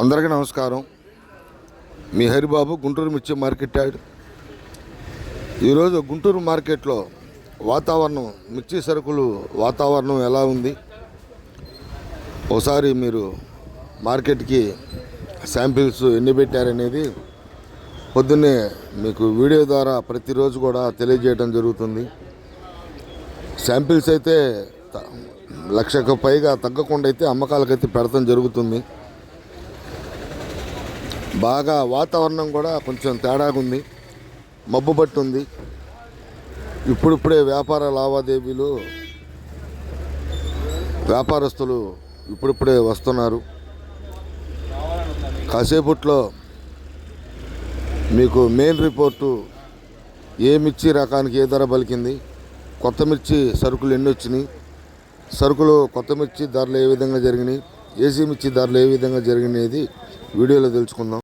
అందరికీ నమస్కారం. మీ హరిబాబు గుంటూరు మిర్చి మార్కెట్ యార్డ్ ఈరోజు గుంటూరు మార్కెట్లో వాతావరణం మిర్చి సరుకులు వాతావరణం ఎలా ఉంది? ఒకసారి మీరు మార్కెట్కి శాంపిల్స్ ఎన్ని పెట్టారనేది పొద్దున్నే మీకు వీడియో ద్వారా ప్రతిరోజు కూడా తెలియజేయడం జరుగుతుంది. శాంపిల్స్ అయితే లక్షకు పైగా తగ్గకుండా అయితే అమ్మకాలకైతే పెడతాం జరుగుతుంది. బాగా వాతావరణం కూడా కొంచెం తేడాగా ఉంది. మబ్బు పట్టుంది. ఇప్పుడిప్పుడే వ్యాపార లావాదేవీలు వ్యాపారస్తులు ఇప్పుడిప్పుడే వస్తున్నారు. కాసేపట్లో మీకు మెయిన్ రిపోర్టు ఏ మిర్చి రకానికి ఏ ధర పలికింది? కొత్త మిర్చి సరుకులు ఎన్ని వచ్చినాయి? సరుకులు కొత్త మిర్చి ధరలు ఏ విధంగా జరిగినాయి? ఏసీ మిర్చి ధరలు ఏ విధంగా జరిగినాయి వీడియోలో తెలుసుకుందాం.